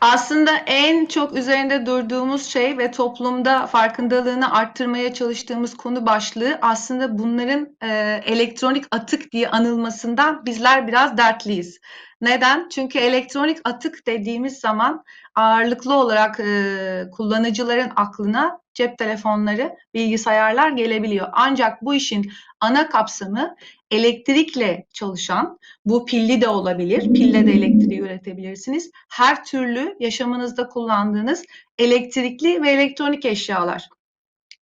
Aslında en çok üzerinde durduğumuz şey ve toplumda farkındalığını arttırmaya çalıştığımız konu başlığı aslında bunların e, elektronik atık diye anılmasından bizler biraz dertliyiz. Neden? Çünkü elektronik atık dediğimiz zaman ağırlıklı olarak e, kullanıcıların aklına cep telefonları, bilgisayarlar gelebiliyor. Ancak bu işin ana kapsamı elektrikle çalışan, bu pilli de olabilir, pille de elektriği üretebilirsiniz. Her türlü yaşamınızda kullandığınız elektrikli ve elektronik eşyalar.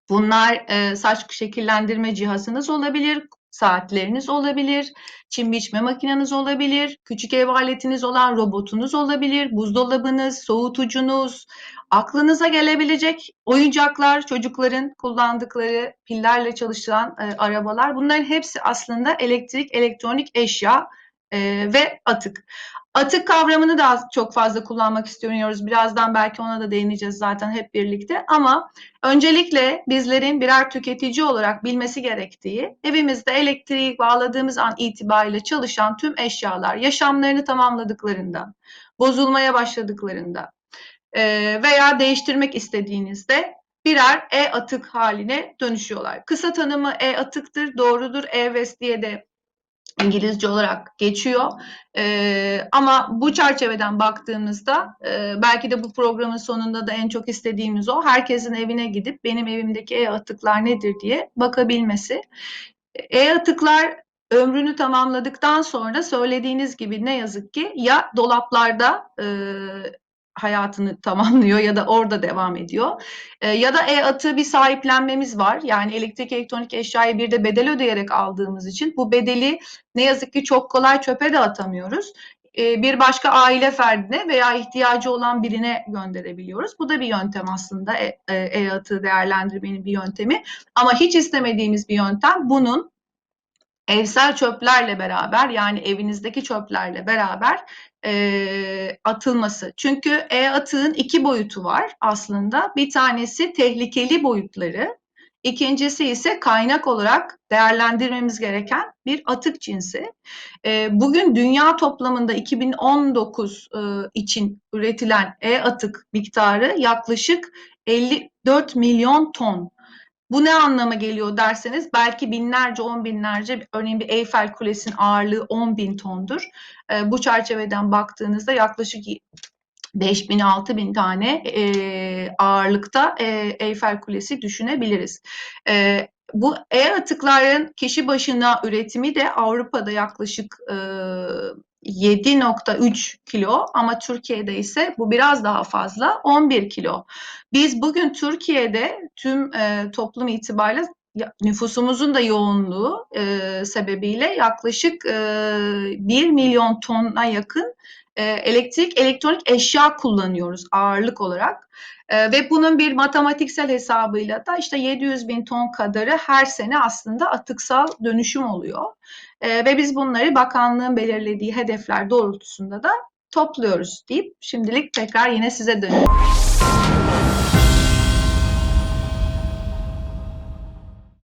Bunlar e, saç şekillendirme cihazınız olabilir, saatleriniz olabilir, çim biçme makineniz olabilir, küçük ev aletiniz olan robotunuz olabilir, buzdolabınız, soğutucunuz, aklınıza gelebilecek oyuncaklar, çocukların kullandıkları pillerle çalışan e, arabalar bunların hepsi aslında elektrik, elektronik eşya e, ve atık. Atık kavramını da çok fazla kullanmak istiyoruz. Birazdan belki ona da değineceğiz zaten hep birlikte. Ama öncelikle bizlerin birer tüketici olarak bilmesi gerektiği evimizde elektriği bağladığımız an itibariyle çalışan tüm eşyalar yaşamlarını tamamladıklarında, bozulmaya başladıklarında e, veya değiştirmek istediğinizde birer e-atık haline dönüşüyorlar. Kısa tanımı e-atıktır, doğrudur. E-waste diye de İngilizce olarak geçiyor. Ee, ama bu çerçeveden baktığımızda e, belki de bu programın sonunda da en çok istediğimiz o. Herkesin evine gidip benim evimdeki e-atıklar nedir diye bakabilmesi. E-atıklar ömrünü tamamladıktan sonra söylediğiniz gibi ne yazık ki ya dolaplarda e, hayatını tamamlıyor ya da orada devam ediyor. E, ya da e-atı bir sahiplenmemiz var. Yani elektrik elektronik eşyayı bir de bedel ödeyerek aldığımız için bu bedeli ne yazık ki çok kolay çöpe de atamıyoruz. E, bir başka aile ferdine veya ihtiyacı olan birine gönderebiliyoruz. Bu da bir yöntem aslında e, e, e-atı değerlendirmenin bir yöntemi. Ama hiç istemediğimiz bir yöntem bunun evsel çöplerle beraber yani evinizdeki çöplerle beraber e, atılması. Çünkü e-atığın iki boyutu var aslında. Bir tanesi tehlikeli boyutları, ikincisi ise kaynak olarak değerlendirmemiz gereken bir atık cinsi. E, bugün dünya toplamında 2019 e, için üretilen e-atık miktarı yaklaşık 54 milyon ton. Bu ne anlama geliyor derseniz belki binlerce, on binlerce, örneğin bir Eyfel Kulesi'nin ağırlığı 10 bin tondur. E, bu çerçeveden baktığınızda yaklaşık 5 bin, 6 bin tane e, ağırlıkta e, Eyfel Kulesi düşünebiliriz. E, bu e-atıkların kişi başına üretimi de Avrupa'da yaklaşık e, 7.3 kilo ama Türkiye'de ise bu biraz daha fazla 11 kilo. Biz bugün Türkiye'de tüm e, toplum itibariyle nüfusumuzun da yoğunluğu e, sebebiyle yaklaşık e, 1 milyon tona yakın e, elektrik elektronik eşya kullanıyoruz ağırlık olarak. E, ve bunun bir matematiksel hesabıyla da işte 700 bin ton kadarı her sene aslında atıksal dönüşüm oluyor. E, ve biz bunları bakanlığın belirlediği hedefler doğrultusunda da topluyoruz deyip şimdilik tekrar yine size dönüyorum.